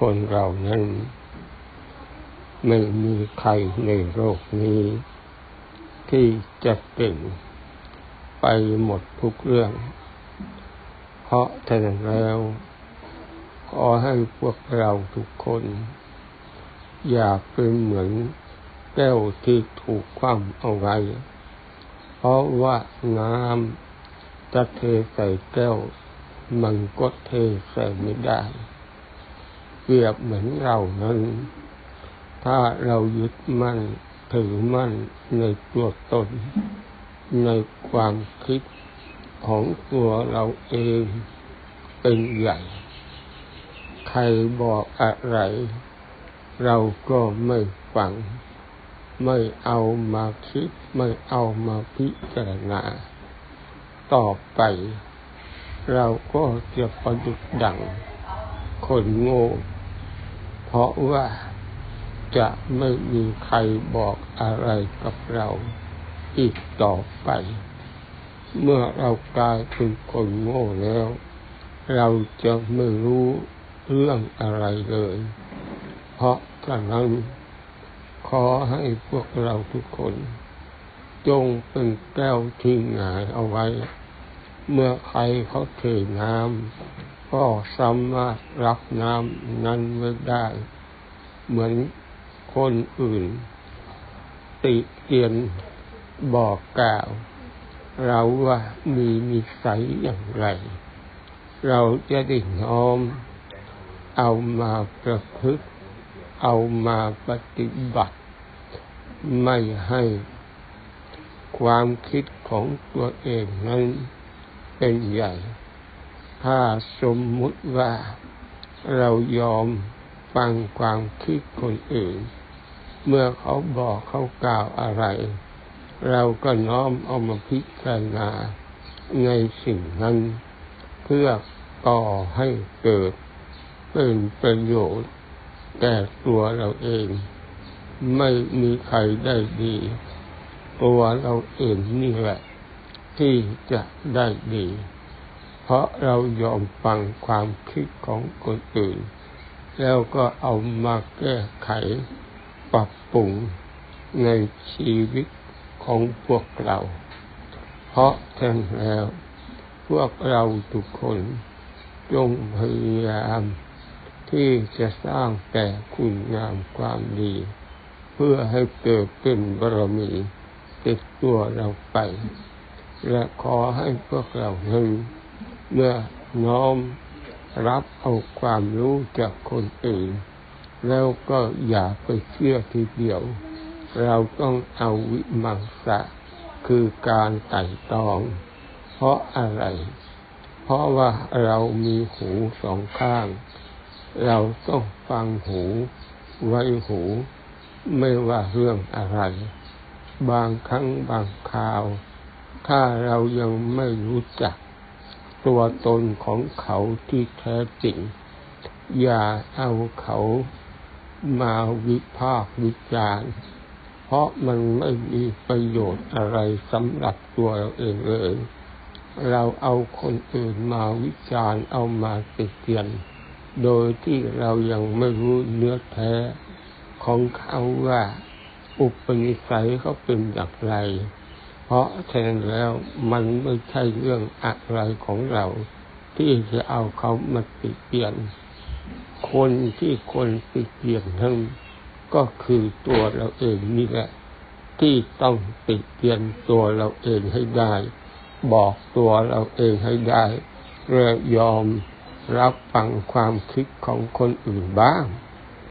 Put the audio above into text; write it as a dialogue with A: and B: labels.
A: คนเรานั้น ไม่มีใครในโลกนี้ ที่จะเก่งไปหมดทุกเรื่อง เพราะฉะนั้นแล้วขอให้พวกเราทุกคน อย่าเป็นเหมือนแก้วที่ถูกคว่ำเอาไว้ เพราะว่าน้ำจะเทใส่แก้ว มันก็เทใส่ไม่ได้ เปรียบเหมือนเรานั้น ถ้าเรายึดมั่นถือมั่นในตัวตน ในความคิดของตัวเราเองเป็นใหญ่ ใครบอกอะไร เราก็ไม่ฟัง ไม่เอามาคิด ไม่เอามาพิจารณา ต่อไป เราก็จะประดุดดังคนโง่ เพราะว่าจะไม่มีใครบอกอะไรกับเราอีกต่อไป เมื่อเรากลายเป็นคนโง่แล้ว เราจะไม่รู้เรื่องอะไรเลย เพราะฉะนั้นขอให้พวกเราทุกคน จงเป็นแก้วที่หงายเอาไว้ เมื่อใครเขาเทน้ำ ก็สามารถรับน้ำนั้นไว้ได้ เหมือนคนอื่น ติเตียนบอกกล่าว เราว่ามีนิสัยอย่างไร เราจะได้น้อม เอามาประพฤติเอามาปฏิบัติ ไม่ให้ความคิดของตัวเองนั้นเป็นใหญ่ ถ้าสมมุติว่าเรายอมฟังความคิดคนอื่น เมื่อเขาบอกเขากล่าวอะไร เราก็น้อมเอามาพิจารณาในสิ่งนั้น เพื่อก่อให้เกิดเป็นประโยชน์แก่ตัวเราเอง ไม่มีใครได้ดี ตัวเราเองนี่แหละ ที่จะได้ดี เพราะเรายอมฟังความคิดของคนอื่น แล้วก็เอามาแก้ไขปรับปรุงในชีวิตของพวกเรา เพราะฉะนั้นแล้ว พวกเราทุกคนจงพยายามที่จะสร้างแต่คุณงามความดี เพื่อให้เกิดเป็นบารมีติดตัวเราไป และขอให้พวกเรานั้น เมื่อน้อมรับเอาความรู้จากคนอื่น แล้วก็อย่าไปเชื่อทีเดียว เราต้องเอาวิมังสะคือการไต่ตอง เพราะอะไร เพราะว่าเรามีหูสองข้าง เราต้องฟังหูไว้หู ไม่ว่าเรื่องอะไร บางครั้งบางคราว ถ้าเรายังไม่รู้จัก ตัวตนของเขาที่แท้จริง อย่าเอาเขามาวิพากษ์วิจารณ์เพราะมันไม่มีประโยชน์อะไรสำหรับตัวเราเองเลย เราเอาคนอื่นมาวิจารณ์เอามาติเตียน โดยที่เรายังไม่รู้เนื้อแท้ของเขาว่าอุปนิสัยเขาเป็นอย่างไร เพราะฉะนั้นแล้วมันไม่ใช่เรื่องอะไรของเรา ที่จะเอาเขามาติเตียน คนที่คนติเตียนนั้นก็คือตัวเราเองนี่แหละ ที่ต้องติเตียนตัวเราเองให้ได้ บอกตัวเราเองให้ได้และยอมรับฟังความคิดของคนอื่นบ้าง